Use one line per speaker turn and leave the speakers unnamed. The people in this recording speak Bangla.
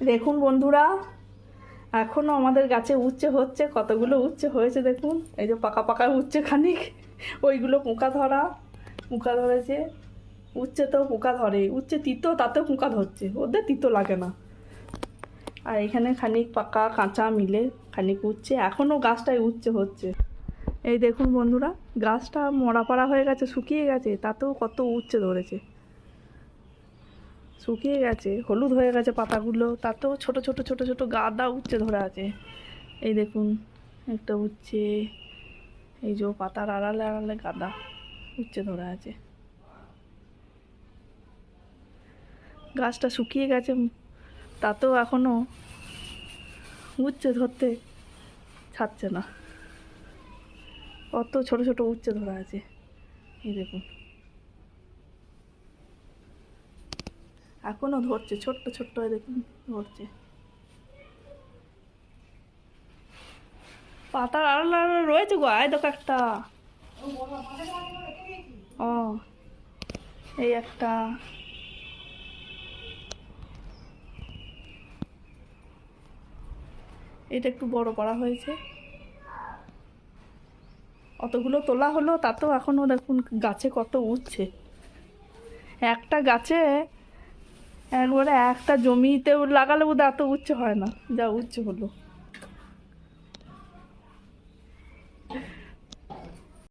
দেখুন বন্ধুরা এখনও আমাদের গাছে উচ্ছে হচ্ছে, কতগুলো উচ্ছে হয়েছে দেখুন, এই যে পাকা পাকা উচ্ছে খানিক, ওইগুলো পোকা ধরা, পোকা ধরেছে, উচ্ছে তো পোকা ধরে, উচ্ছে তিতো, তাতেও পোকা ধরছে, ওদের তিতো লাগে না। আর এখানে খানিক পাকা কাঁচা মিলে খানিক উচ্ছে এখনও গাছটায় উচ্ছে হচ্ছে। এই দেখুন বন্ধুরা, গাছটা মরা পাড়া হয়ে গেছে, শুকিয়ে গেছে, তাতেও কত উচ্ছে ধরেছে। শুকিয়ে গেছে, হলুদ হয়ে গেছে পাতাগুলো তাতেও ছোট ছোট ছোট ছোট গাদা উচ্ছে ধরে আছে। এই দেখুন, একটা উচ্ছে, এই যে পাতার আড়ালে আড়ালে গাদা উচ্ছে ধরে আছে। গাছটা শুকিয়ে গেছে তাতেও এখনও উচ্ছে ধরতে ছাড়ছে না। কত ছোট ছোট উচ্ছে ধরা আছে। এই দেখুন। এখনও ধরছে, ছোট্ট ছোট্ট দেখুন, ধরছে। পাতার আড়াল আড়াল রয়েছে গো, আয় দেখো একটা। ও, এই একটা। এটা একটু বড় করা হয়েছে। অতগুলো তোলা হলো তাতেও এখনও দেখুন গাছে কত উঠছে। একটা গাছে একবারে একটা জমিতে লাগালে বোধ এত উচ্চ হয় না যা উচ্চ হলো।